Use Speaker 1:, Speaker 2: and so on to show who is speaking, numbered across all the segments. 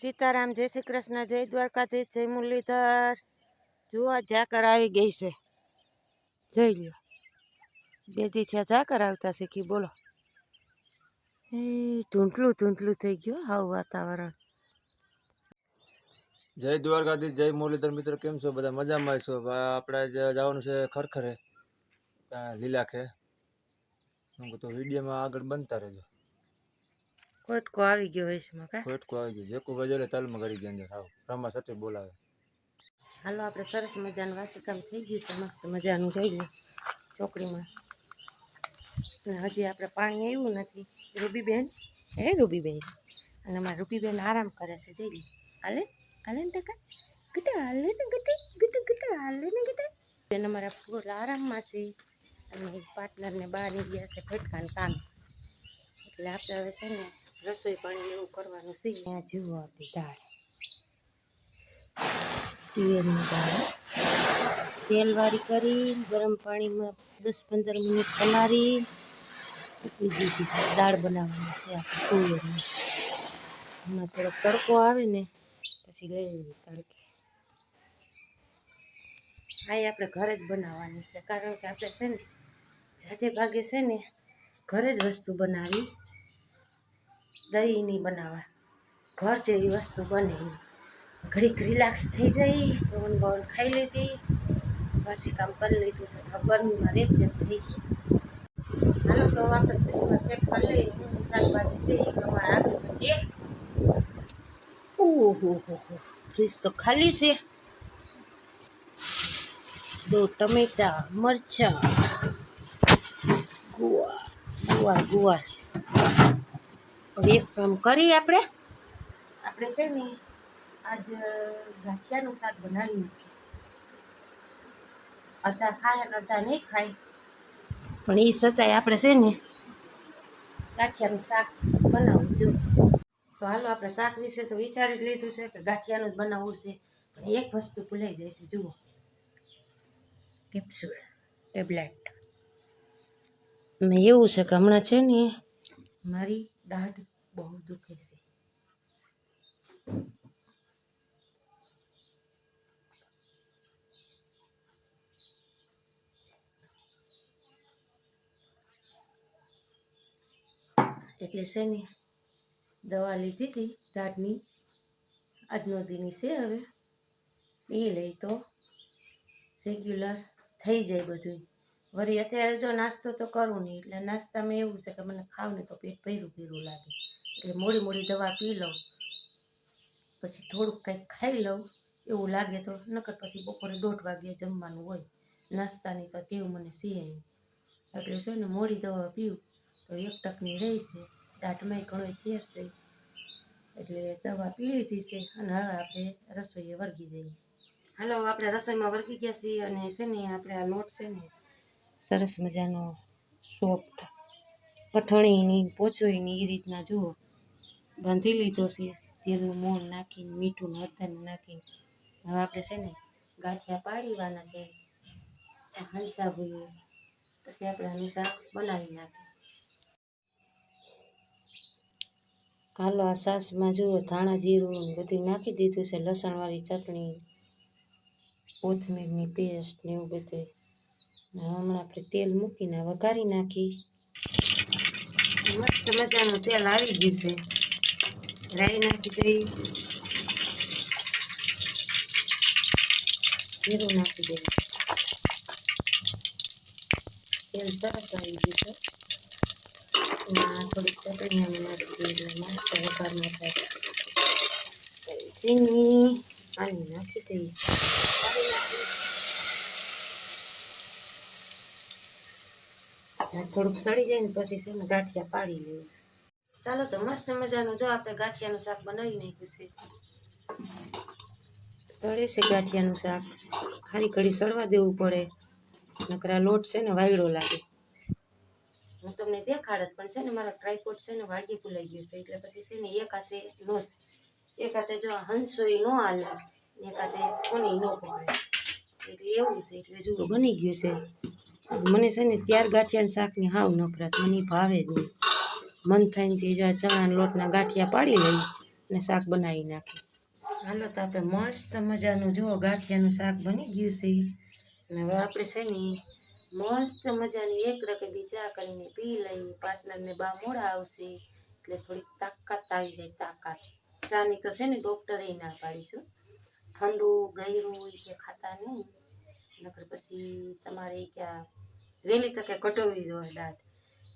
Speaker 1: સીતારામ, જય શ્રી કૃષ્ણ, જય દ્વારકાધીશ, જય મુરલીધર. જુઓ, ઝાકર આવી ગઈ છે. જોઈ લ્યો. બે દી થયા ઝાકર આવતા શીખી, બોલો. એ ધૂંટલું ધૂંટલું થઈ ગયું હાવ વાતાવરણ.
Speaker 2: જય દ્વારકાધીશ, જય મુરલીધર, મિત્રો, કેમ છો? બધા મજામાં છો? આપણે જવાનું છે ખરખરે. લીલાખે હું તો વિડીયોમાં આગળ બનતા રહેજો.
Speaker 1: કોટકો આવી ગયો વૈશમાં કા
Speaker 2: ખોટકો આવી ગયો જેકો બજારે તલમાં કરી ગયા અંદર. આવ રમા સાથે બોલાવે.
Speaker 1: હાલો આપણે સરસ મજાનું વાસીકામ થઈ ગયું છે. મસ્ત મજાનું થઈ ગયું ચોકડીમાં. હજી આપણે પાણી આવ્યું નથી. રૂબીબેન હે રૂબીબેન. અને અમારા રૂબીબેન આરામ કરે છે જઈ હાલે? હાલે ને ટકા ગીટા હાલે ને ગીટા ગીટા ગીટા હાલે ને ગીટા બેન અમારા ફૂલ આરામમાં છે. અને પાર્ટનરને બહાર ગયા છે ફટકાનું કામ. એટલે આપણે હવે છે ને રસોઈ પાણી એવું કરવાનું છે. ત્યાં જુઓ આપણી દાળ. તુવેરની દાળ. તેલવાળી કરી, ગરમ પાણીમાં દસ પંદર મિનિટ પલાળી. દીધી દાળ બનાવવાની છે આપણે તુવેરની. એમાં થોડોક તડકો આવે ને, પછી લઈ લઈએ તડકે. એ આપણે ઘરે જ બનાવવાની છે, કારણ કે આપણે છે ને, જાજે ભાગે છે ને, ઘરે જ વસ્તુ બનાવી. દહીં નહીં બનાવવા ઘર જેવી વસ્તુ બને ઘડીક રિલેક્સ થઈ જઈ પવન બવન ખાઈ લીધી. પછી કામ કરી લીધું છે. ગરમીમાં રેપ જેમ થઈ હાલો તો આપણે ચેક કરી લઈએ. હું શાકભાજી છે, એ પ્રમાણે આગળ ઓહો હો હો ફ્રીજ તો ખાલી છે. દો ટમેટા, મરચાં. ગુવાર ગુવાર ગુવાર. હવે એક કામ કરીએ આપણે. આપણે છે ને આજ ગાંઠિયાનું શાક બનાવી નાખીએ. અડધા ખાય અને અડધા નહીં ખાય. પણ એ છતાંય આપણે છે ને ગાંઠિયાનું શાક બનાવવું જો તો હાલો આપણે શાક વિશે તો વિચારી જ લીધું છે કે ગાંઠિયાનું જ બનાવવું છે. પણ એક વસ્તુ ભૂલાઈ જાય છે જુઓ. Capsule tablet. મેં એવું છે કે હમણાં છે ને મારી દાઢ બહુ દુખે છે. એટલે છે ને દવા લીધી હતી? દાઢની? આજનો દિની છે હવે. એ લઈ તો રેગ્યુલર થઈ જાય બધું વળી અત્યારે જો નાસ્તો તો કરું નહીં, એટલે નાસ્તામાં એવું છે કે મને ખાવ ને તો પેટ ભર્યું ભર્યું લાગે. એટલે મોડી મોડી દવા પી લઉં, પછી થોડુંક કંઈક ખાઈ લઉં, એવું લાગે તો, નકર પછી બપોરે દોઢ વાગે જમવાનું હોય. નાસ્તાની તો તેવું મને સીએ નહીં. એટલે છે ને મોડી દવા પીવું તો એક ટકની રહી છે દાંતમાં ઘણો ફેર છે. એટલે દવા પી લીધી છે અને હવે આપણે રસોઈએ વર્ગી જઈએ. હાલો, આપણે રસોઈમાં વર્ગી ગયા છીએ અને છે ને આપણે આ લોટ છે ને સરસ મજાનો સોફ્ટ કઠણીની પોચોઈની એ રીતના જુઓ. બાંધી લીધો છે, તેલનું મોણ નાખીને, મીઠું હળદર નાખીને. હવે આપણે છે ને ગાંઠિયા પાડીવાના છે. હલસા ભૂઈએ પછી આપણે આનું શાક બનાવી નાખીએ. હાલો, આ સાસમાં જુઓ, ધાણા જીરું બધું નાખી દીધું છે, લસણવાળી ચટણી, કોથમીરની પેસ્ટ ને એવું બધું હમણાં આપણે તેલ મૂકીને વઘારી નાખી. મસ્ત મજાનું તેલ આવી ગયું છે. રાઈ નાખી દઈ. જીરું નાખી દઈ. તેલ સરસ આવી ગયું છે. એમાં થોડીક ચટણી નાખી દઈએ એટલે મસ્ત વઘારમાં થાય. સીની પાણી નાખી દઈએ પાણી નાખી આ થોડુંક સડી જાય ને પછી છે ને ગાંઠિયા પાડી લેવું. ચાલો તો મસ્ત મજાનું જો આપણે ગાંઠિયાનું શાક બનાવી નાખ્યું છે. સળે છે ગાંઠિયાનું શાક. ખારી કડી સળવા દેવું પડે. નકરા લોટ છે ને વાયડો લાગે. હું તમને દેખાડત પણ છે ને મારા ટ્રાયપોડ છે ને વાળગી ભૂલાઈ ગયું છે, એટલે પછી છે ને એક હાથે નો એક હાથે જો હંસોય નો હાલે, એક હાથે કોની નો પડે. એટલે એવું છે, એટલે જુઓ, બની ગયું છે. મને છે ને ત્યાર ગાંઠિયાના શાકની હાવ નફરત. મને ભાવે જ નહીં. મન થાય ને ચણાના લોટના ગાંઠિયા પાડી લઈ ને શાક બનાવી નાખી. હાલો તો આપણે મસ્ત મજાનું જુઓ, ગાંઠિયાનું શાક બની ગયું છે. અને હવે આપણે છે ને મસ્ત મજાની એક રકેબી ચા કરીને પી લઈ. પાર્ટનરને બા મોડા આવશે એટલે થોડીક તાકાત આવી જાય, તાકાત. ચાની તો છે ને ડૉક્ટરે ના પાડીશું ઠંડુ, ગયરું કે ખાતા નહીં. નકર પછી તમારે ક્યાં વહેલી તકે કટોવી જોઈએ દાંત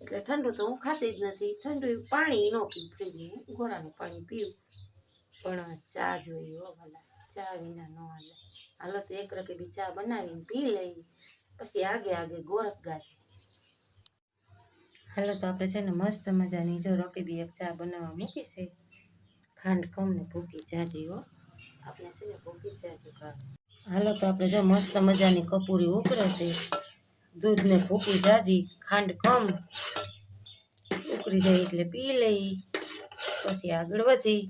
Speaker 1: એટલે ઠંડુ તો હું ખાતી જ નથી. ઠંડુ પાણી ન પીવું ફ્રીજનું ગોરાનું પાણી પીવું. પણ ચા જોઈએ હો ભલા, ચા વિના ન હાલે. હાલો તો એક રકેબી ચા બનાવીને પી લઈ, પછી આગે આગે ગોરખ ગાય. હાલો તો આપણે છે ને મસ્ત મજાની જો રકેબી એક ચા બનાવવા મૂકી છે. ખાંડ કમ ને ભૂકી જાજી હો. આપણે છે ને ભૂકી જાજી ખા હાલો તો આપણે જો મસ્ત મજાની કપૂરી ઉકળે દૂધને ફૂકી જાજી, ખાંડ કમ ઉકળી જાય એટલે પી લઈ. પછી આગળ વધી.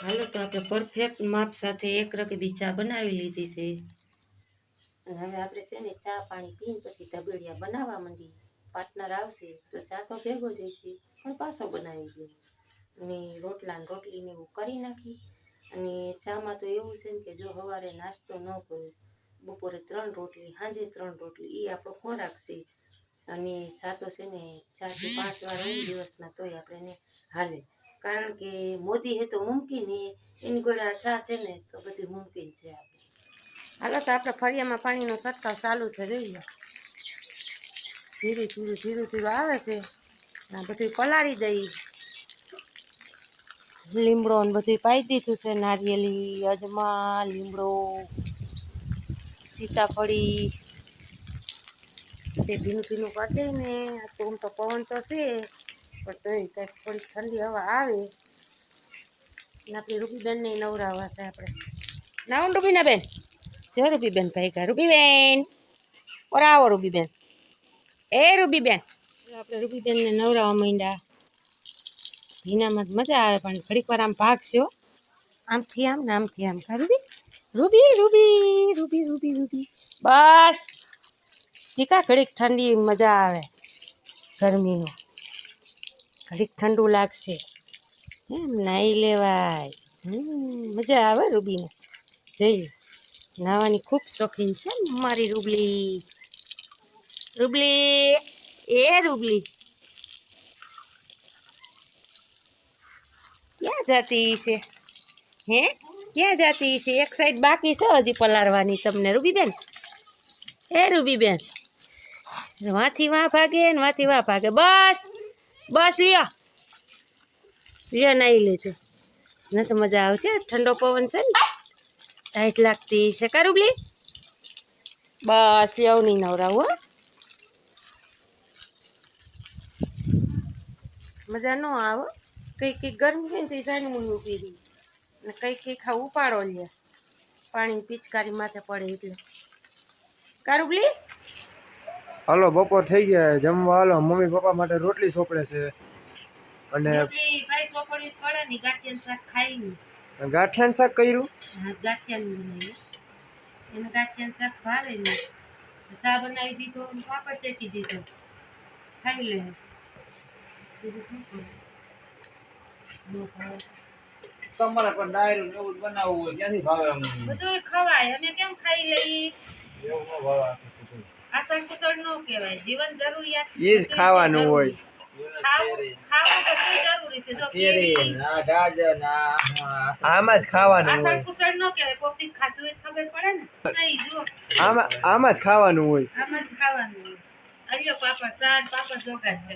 Speaker 1: હાલો તો આપણે પરફેક્ટ માપ સાથે એક રકબી ચા બનાવી લીધી છે. અને હવે આપણે છે ને ચા પાણી પીને પછી ઢબેડિયા બનાવવા માંડી. પાર્ટનર આવશે તો ચા તો ભેગો જઈશે પણ પાછો બનાવી દઈએ ને રોટલી ને એવું કરી નાખી. અને ચામાં તો એવું છે ને કે જો સવારે નાસ્તો ન કરું, બપોરે ત્રણ રોટલી, સાંજે ત્રણ રોટલી એ આપણો ખોરાક છે. અને ચા તો છે ને ચારથી પાંચ વાર હોય દિવસમાં તોય આપણે એને હાલે. કારણ કે મોદી હે તો મુમકિન હે, એની ગોળે આ ચા છે ને તો બધું મુમકિન છે આપણે. હાલો તો આપણે ફળિયામાં પાણીનો છંટકાવ ચાલુ છે જોઈએ ધીરે ધીરે ધીરે ધીરે આવે છે. બધું પલાળી દઈ. લીમડો ને બધું પાઈ દીધું છે. નારિયેલી અજમા લીમડો, સીતાફળી, તે ભીનું ભીનું કરી દઈ ને તો આમ તો પવન તો છે, પણ તોય કંઈક થોડી ઠંડી હવા આવે. ને આપણી રૂબીબેનને નવરાવા છે આપણે. નાવું રૂબીના બેન જો રૂબીબેન ભાઈ કા રૂબીબેન ઓરાવો રૂબીબેન એ રૂબીબેન આપણે રૂબીબેનને નવરાવા માંડ્યા. ભીનામાં મજા આવે, પણ ઘડીક વાર આમ ભાગશો. આમથી આમ ને આમથી આમ. કા Ruby Ruby Ruby Ruby Ruby. બસ. ઠીકા ઘડીક ઠંડી મજા આવે ગરમીનું. ઘડીક ઠંડુ લાગશે. એમ નાહી લેવાય. મજા આવે રૂબીને. જઈ નાવાની ખૂબ શોખીન છે મારી રૂબલી. રૂબલી, એ રૂબલી. ક્યાં જાતી છે. હે? ક્યાં જાતી છે? એક સાઈડ બાકી છે હજી પલાળવાની તમને, રૂબીબેન? એ રૂબીબેન? વાંથી વાં ભાગે ને વાંથી વાં ભાગે. બસ બસ લ્યો. લ્યો નહીં લીધું. ન તો મજા આવશે ઠંડો પવન છે ને. ટાઈટ લાગતી છે. કારુબલી બસ લ્યો, નહીં નવરાવું મજા ન આવે. કઈ કઈ ગરમી હોય ને તો જાણી મૂળું પી દઈ ને કઈ કઈ ખા ઉપાડો લે પાણી પિચકારી માથે પડે એટલે. કારુબલી
Speaker 2: હાલો બપોર થઈ ગયા. જમવા હાલો. મમ્મી પપ્પા માટે રોટલી સોપડે છે. અને
Speaker 1: ભાઈ ચોપડી પડે ને ગાંઠિયાનું શાક ખાઈ નહીં
Speaker 2: ગાંઠિયાનું શાક કર્યું?
Speaker 1: હા ગાંઠિયાનું બનાવ્યું. એને ગાંઠિયાનું શાક ભાવે ને શા બનાવી દીધો અને પાપડ શેકી દીધો. ખાઈ લે. બીજું શું કરું?
Speaker 2: તમારે પણ ડાયરું એવું જ બનાવવું હોય ક્યાંથી ભાવે અમને
Speaker 1: બધું ખવાય. અમે કેમ ખાઈ લઈ
Speaker 2: એવું ન ભાવે આસન
Speaker 1: કુશળ કુસળ ન કહેવાય. જીવન જરૂરિયાત
Speaker 2: એ જ ખાવાનું હોય.
Speaker 1: ખાવું ખાવું તો જરૂરી છે?
Speaker 2: આમાં જ ખાવાનું હોય. આમાં આમાં જ ખાવાનું હોય.
Speaker 1: આમાં જ ખાવાનું હોય. અલ્યો પાપડ ચાટ પાપડ જોગા છે.